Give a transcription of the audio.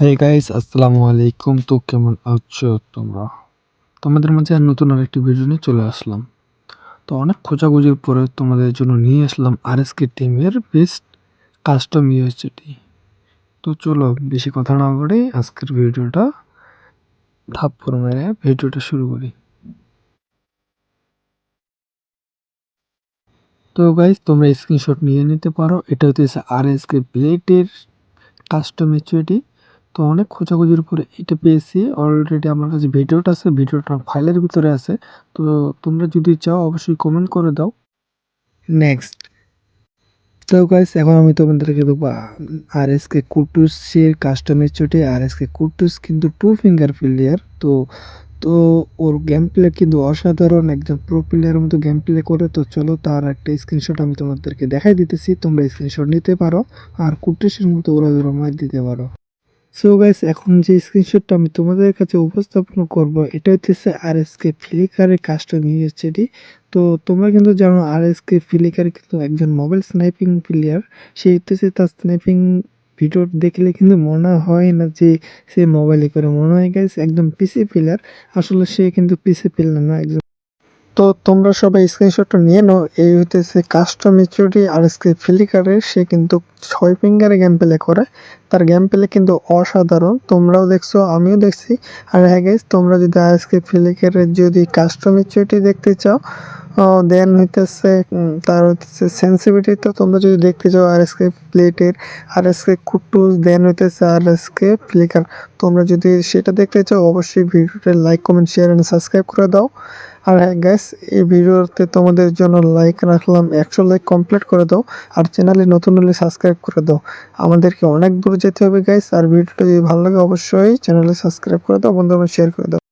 Hey guys আসসালামু আলাইকুম। তো কেমন আছো তোমরা? তোমাদের মাঝে আর নতুন আরেকটি ভিডিও নিয়ে চলে আসলাম। তো অনেক খোঁজাখুঁজির পরে তোমাদের জন্য নিয়ে আসলাম আর এস কে টিমের বেস্ট কাস্টম ইউএসটি তো চলো বেশি কথা না বলে আজকের ভিডিওটা থাপ্পর মেরে ভিডিওটা শুরু করি। তো গাইস তোমরা স্ক্রিনশট নিয়ে নিতে পারো। এটা হচ্ছে আর এস কে প্লেটের কাস্টম ইউএসটি তো অনেক খোঁজাখুঁজির উপরে এটা পেয়েছি। অলরেডি আমার কাছে ভিডিওটা আছে, ভিডিওটা ফাইলের ভিতরে আছে। তো তোমরা যদি চাও, অবশ্যই কমেন্ট করে দাও। নেক্সট তো গাইস এখন আমি তোমাদেরকে দেবো আর এস কে কুটুসের কাস্টমের চোটে আর এস কে কুটুস কিন্তু টু ফিঙ্গার প্লেয়ার তো তো ওর গেম প্লে কিন্তু অসাধারণ একজন প্রো প্লেয়ারের মতো গেম প্লে করে। তো চলো তার একটা স্ক্রিনশট আমি তোমাদেরকে দেখাই দিতেছি। তোমরা স্ক্রিনশট নিতে পারো আর কুটুসের মতো ওরা মার দিতে পারো। সো গাইস এখন যে স্ক্রিনশটটা আমি তোমাদের কাছে উপস্থাপন করব, এটা হচ্ছে আর এস কে ফ্লিকারের কাস্টম ইউএসডি তো তোমরা কিন্তু জানো আর এস কে ফ্লিকার কিন্তু একজন মোবাইল স্নাইপিং প্লেয়ার সে হচ্ছে তার স্নাইপিং ভিডিও দেখলে কিন্তু মনে হয় না যে সে মোবাইলে করে। মনে হয় গাইস একদম পিসি প্লেয়ার আসলে সে কিন্তু পিসি প্লেয়ার না, একজন তো তোমরা সবাই স্ক্রিনশটটা নিয়ে নাও। এই হইতেছে কাস্টম ইচুরি আর এসকে ফিলিকারের সে কিন্তু ছয় ফিঙ্গারে গেম প্লে করে। তার গেম প্লে কিন্তু অসাধারণ। তোমরাও দেখছ, আমিও দেখছি। আর হ্যাঁ তোমরা যদি এসকে ফ্লিকারের যদি কাস্টম ইচুরিটি দেখতে চাও দেন হইতেছে তার হইতেছে সেন্সিভিটি তো তোমরা যদি দেখতে চাও আর এসকে প্লেটের আর এসকে কুটুস দেন হইতেছে আর এসকে ফ্লিকার তোমরা যদি সেটা দেখতে চাও, অবশ্যই ভিডিওটা like comment share and subscribe করে দাও। আর হ্যাঁ গ্যাস এই ভিডিওতে তোমাদের জন্য লাইক রাখলাম, একশো লাইক কমপ্লিট করে দাও, আর চ্যানেলে নতুন হলে সাবস্ক্রাইব করে দাও। আমাদেরকে অনেক দূর যেতে হবে গাইস আর ভিডিওটা যদি ভালো লাগে, অবশ্যই চ্যানেলে সাবস্ক্রাইব করে দাও, বন্ধুরা শেয়ার করে দাও।